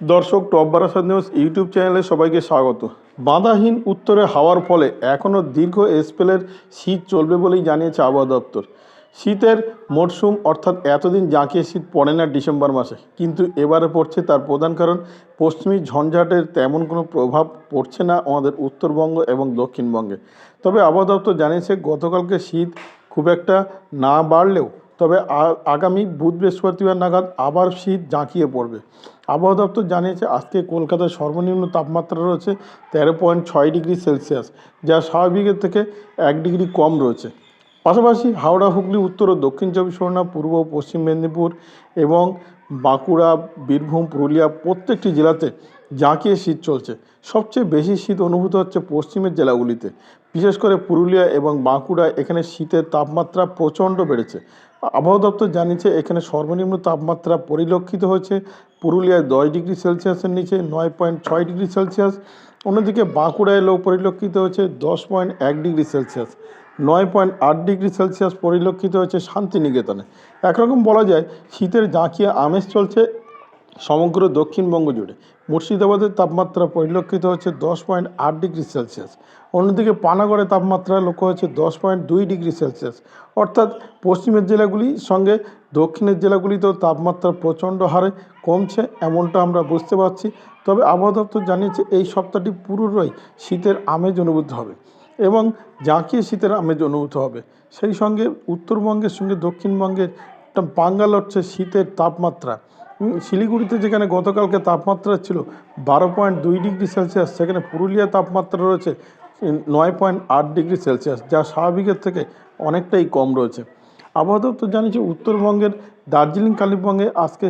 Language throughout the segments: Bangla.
দর্শক টপ বারাসাত নিউজ ইউটিউব চ্যানেলে সবাইকে স্বাগত। বাধাহীন উত্তরে হাওয়ার ফলে এখনও দীর্ঘ স্পেলের শীত চলবে বলেই জানিয়েছে আবহাওয়া দপ্তর। শীতের মরশুম অর্থাৎ এতদিন জাঁকিয়ে শীত পড়ে না ডিসেম্বর মাসে, কিন্তু এবারে পড়ছে তার প্রধান কারণ, পশ্চিমী ঝঞ্ঝাটের তেমন কোনো প্রভাব পড়ছে না আমাদের উত্তরবঙ্গ এবং দক্ষিণবঙ্গে। তবে আবহাওয়া দপ্তর জানিয়েছে, গতকালকে শীত খুব একটা না বাড়লেও তবে আগামী বুধ বৃহস্পতিবার নাগাদ আবার শীত জাঁকিয়ে পড়বে। আবহাওয়া দপ্তর জানিয়েছে, আজকে কলকাতার সর্বনিম্ন তাপমাত্রা রয়েছে তেরো পয়েন্ট ছয় ডিগ্রি সেলসিয়াস, যা স্বাভাবিকের থেকে এক ডিগ্রি কম রয়েছে। পাশাপাশি হাওড়া, হুগলি, উত্তর ও দক্ষিণ চব্বিশ পরগনা, পূর্ব ও পশ্চিম মেদিনীপুর এবং বাঁকুড়া, বীরভূম, পুরুলিয়া প্রত্যেকটি জেলাতে জাঁকিয়ে শীত চলছে। সবচেয়ে বেশি শীত অনুভূত হচ্ছে পশ্চিমের জেলাগুলিতে। বিশেষ করে পুরুলিয়া এবং বাঁকুড়া, এখানে শীতের তাপমাত্রা প্রচণ্ড বেড়েছে। আবহাওয়া দপ্তর জানিয়েছে, এখানে সর্বনিম্ন তাপমাত্রা পরিলক্ষিত হয়েছে। পুরুলিয়ায় দশ ডিগ্রি সেলসিয়াসের নিচে, নয় পয়েন্ট ছয় ডিগ্রি সেলসিয়াস। অন্যদিকে বাঁকুড়ায় লো পরিলক্ষিত হয়েছে, দশ পয়েন্ট এক ডিগ্রি সেলসিয়াস। নয় পয়েন্ট আট ডিগ্রি সেলসিয়াস পরিলক্ষিত হয়েছে শান্তিনিকেতনে। একরকম বলা যায়, শীতের জাঁকিয়ে আমেজ চলছে সমগ্র দক্ষিণবঙ্গ জুড়ে মুর্শিদাবাদের তাপমাত্রা পরিলক্ষিত হচ্ছে দশ পয়েন্ট আট ডিগ্রি সেলসিয়াস। অন্যদিকে পানাগড়ে তাপমাত্রা লক্ষ্য হচ্ছে দশ পয়েন্ট দুই ডিগ্রি সেলসিয়াস। অর্থাৎ পশ্চিমের জেলাগুলির সঙ্গে দক্ষিণের জেলাগুলিতেও তাপমাত্রা প্রচণ্ড হারে কমছে এমনটা আমরা বুঝতে পারছি। তবে আবহাওয়া দপ্তর জানিয়েছে এই সপ্তাহটি পুরোটাই শীতের আমেজ অনুভূত হবে এবং জাঁকিয়ে শীতের আমেজ অনুভূত হবে। সেই সঙ্গে উত্তরবঙ্গের সঙ্গে দক্ষিণবঙ্গের পাঙ্গাল হচ্ছে শীতের তাপমাত্রা। শিলিগুড়িতে যেখানে গতকালকে তাপমাত্রা ছিল বারো পয়েন্ট দুই ডিগ্রি সেলসিয়াস, সেখানে পুরুলিয়া তাপমাত্রা রয়েছে নয় পয়েন্ট আট ডিগ্রি সেলসিয়াস, যা স্বাভাবিকের থেকে অনেকটাই কম রয়েছে। আবহাওয়া দপ্তর জানিয়েছে, উত্তরবঙ্গের দার্জিলিং, কালিম্পংয়ে আজকে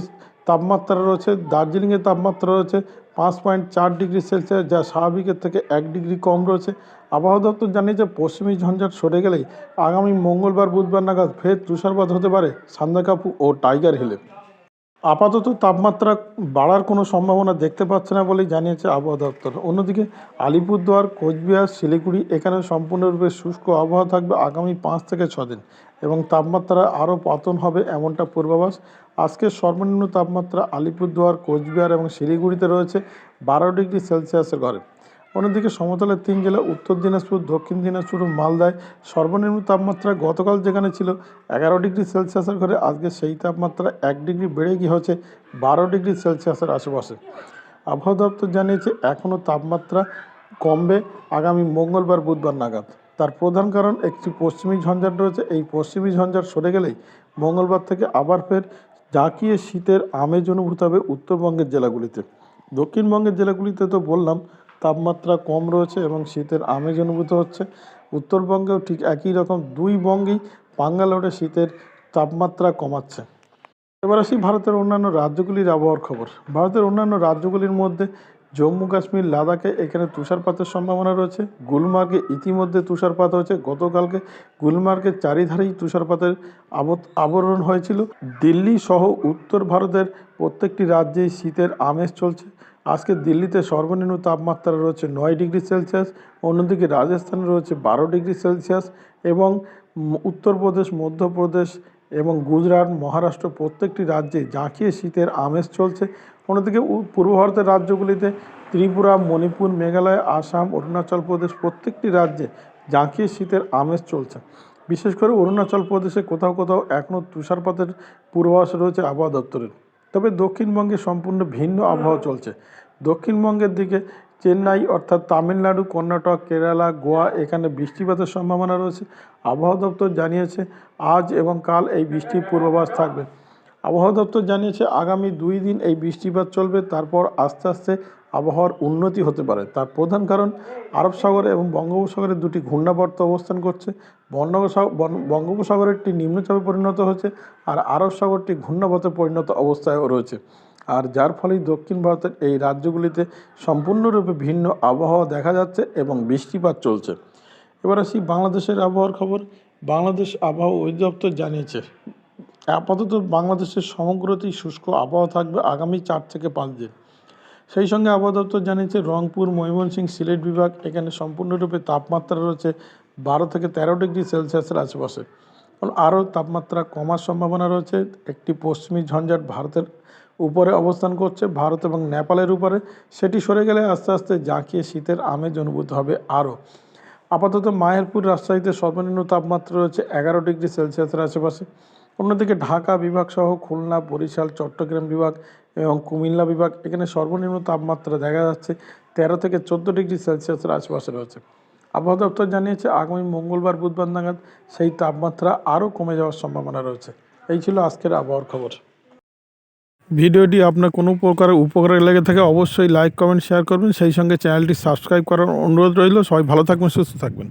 তাপমাত্রা রয়েছে দার্জিলিংয়ের তাপমাত্রা রয়েছে পাঁচ পয়েন্ট চার ডিগ্রি সেলসিয়াস, যা স্বাভাবিকের থেকে এক ডিগ্রি কম রয়েছে। আবহাওয়া দপ্তর জানিয়েছে, পশ্চিমী ঝঞ্ঝাট সরে গেলেই আগামী মঙ্গলবার, বুধবার নাগাদ ফের তুষারপাত হতে পারে সান্দাকাপু ও টাইগার হিলে। আপাতত তাপমাত্রা বাড়ার কোনো সম্ভাবনা দেখতে পাচ্ছে না বলেই জানিয়েছে আবহাওয়া দপ্তর। অন্যদিকে আলিপুরদুয়ার, কোচবিহার, শিলিগুড়ি এখানে সম্পূর্ণরূপে শুষ্ক আবহাওয়া থাকবে আগামী পাঁচ থেকে ছদিন এবং তাপমাত্রা আরও পতন হবে এমনটা পূর্বাভাস। আজকের সর্বনিম্ন তাপমাত্রা আলিপুরদুয়ার, কোচবিহার এবং শিলিগুড়িতে রয়েছে বারো ডিগ্রি সেলসিয়াসের ঘরে। অন্যদিকে সমতলের তিন জেলা, উত্তর দিনাজপুর, দক্ষিণ দিনাজপুর ও মালদায় সর্বনিম্ন তাপমাত্রা গতকাল যেখানে ছিল এগারো ডিগ্রি সেলসিয়াসের ঘরে, আজকে সেই তাপমাত্রা এক ডিগ্রি বেড়ে গিয়ে হচ্ছে বারো ডিগ্রি সেলসিয়াসের আশেপাশে। আবহাওয়া দপ্তর জানিয়েছে, এখনও তাপমাত্রা কমবে আগামী মঙ্গলবার, বুধবার নাগাদ। তার প্রধান কারণ, একটি পশ্চিমী ঝঞ্ঝাট রয়েছে। এই পশ্চিমী ঝঞ্ঝাট সরে গেলেই মঙ্গলবার থেকে আবার ফের জাঁকিয়ে শীতের আমেজ অনুভূত হবে উত্তরবঙ্গের জেলাগুলিতে। দক্ষিণবঙ্গের জেলাগুলিতে তো বললাম তাপমাত্রা কম রয়েছে এবং শীতের আমেজ অনুভূত হচ্ছে। উত্তরবঙ্গেও ঠিক একই রকম দুই বঙ্গেই বাঙ্গালোরে শীতের তাপমাত্রা কমাচ্ছে। এবার আসি ভারতের অন্যান্য রাজ্যগুলির আবহাওয়ার খবর। ভারতের অন্যান্য রাজ্যগুলির মধ্যে জম্মু কাশ্মীর, লাদাখে এখানে তুষারপাতের সম্ভাবনা রয়েছে। গুলমার্গে ইতিমধ্যে তুষারপাত হয়েছে। গতকালকে গুলমার্গের চারিধারেই তুষারপাতের আবরণ হয়েছিল। দিল্লি সহ উত্তর ভারতের প্রত্যেকটি রাজ্যেই শীতের আমেজ চলছে। আজকে দিল্লিতে সর্বনিম্ন তাপমাত্রা রয়েছে নয় ডিগ্রি সেলসিয়াস, অন্যদিকে রাজস্থানে রয়েছে বারো ডিগ্রি সেলসিয়াস এবং উত্তরপ্রদেশ, মধ্যপ্রদেশ এবং গুজরাট, মহারাষ্ট্র প্রত্যেকটি রাজ্যে জাঁকিয়ে শীতের আমেজ চলছে। অন্যদিকে পূর্ব ভারতের রাজ্যগুলিতে ত্রিপুরা, মণিপুর, মেঘালয়, আসাম, অরুণাচল প্রদেশ প্রত্যেকটি রাজ্যে জাঁকিয়ে শীতের আমেজ চলছে। বিশেষ করে অরুণাচল প্রদেশে কোথাও কোথাও এখনও তুষারপাতের পূর্বাভাস রয়েছে আবহাওয়া দপ্তরের। তবে দক্ষিণবঙ্গে সম্পূর্ণ ভিন্ন আবহাওয়া চলছে। দক্ষিণবঙ্গের দিকে চেন্নাই অর্থাৎ তামিলনাড়ু, কর্ণাটক, কেরালা, গোয়া, এখানে বৃষ্টিপাতের সম্ভাবনা রয়েছে। আবহাওয়া দপ্তর জানিয়েছে, আজ এবং কাল এই বৃষ্টির পূর্বাভাস থাকবে। আবহাওয়া দপ্তর জানিয়েছে, আগামী দুই দিন এই বৃষ্টিপাত চলবে, তারপর আস্তে আস্তে আবহাওয়ার উন্নতি হতে পারে। তার প্রধান কারণ আরব সাগরে এবং বঙ্গোপসাগরে দুটি ঘূর্ণাবর্ত অবস্থান করছে। বঙ্গোপসাগর বঙ্গোপসাগরেরটি নিম্নচাপে পরিণত হয়েছে আর আরব সাগরটি ঘূর্ণাবর্তে পরিণত অবস্থায় রয়েছে। আর যার ফলেই দক্ষিণ ভারতের এই রাজ্যগুলিতে সম্পূর্ণরূপে ভিন্ন আবহাওয়া দেখা যাচ্ছে এবং বৃষ্টিপাত চলছে। এবার আসি বাংলাদেশের আবহাওয়ার খবর। বাংলাদেশ আবহাওয়া অধিদপ্তর জানিয়েছে, আপাতত বাংলাদেশের সমগ্রতেই শুষ্ক আবহাওয়া থাকবে আগামী চার থেকে পাঁচ দিন। সেই সঙ্গে আবহাওয়া জানিয়েছে রংপুর, ময়মনসিংহ সিলেট বিভাগ। এখানে সম্পূর্ণরূপে তাপমাত্রা রয়েছে বারো থেকে তেরো ডিগ্রি সেলসিয়াসের আশেপাশে। আরও তাপমাত্রা কমার সম্ভাবনা রয়েছে। একটি পশ্চিমী ঝঞ্ঝাট ভারতের উপরে অবস্থান করছে। ভারত এবং নেপালের উপরে সেটি সরে গেলে আস্তে আস্তে জাঁকিয়ে শীতের আমেজ অনুভূত হবে আরও। আপাতত মায়েরপুর রাজশাহীতে সর্বনিম্ন তাপমাত্রা রয়েছে এগারো ডিগ্রি সেলসিয়াসের আশেপাশে। অন্যদিকে ঢাকা বিভাগ সহ খুলনা, বরিশাল, চট্টগ্রাম বিভাগ এবং কুমিল্লা বিভাগ এখানে সর্বনিম্ন তাপমাত্রা দেখা যাচ্ছে তেরো থেকে চোদ্দ ডিগ্রি সেলসিয়াসের আশেপাশে রয়েছে। আবহাওয়া দপ্তর জানিয়েছে, আগামী মঙ্গলবার, বুধবার নাগাদ সেই তাপমাত্রা আরও কমে যাওয়ার সম্ভাবনা রয়েছে। এই ছিল আজকের আবহাওয়ার খবর। ভিডিওটি আপনার কোনো প্রকার উপকারে লেগে থাকে অবশ্যই লাইক, কমেন্ট, শেয়ার করবেন। সেই সঙ্গে চ্যানেলটি সাবস্ক্রাইব করার অনুরোধ রইল। সবাই ভালো থাকবেন, সুস্থ থাকবেন।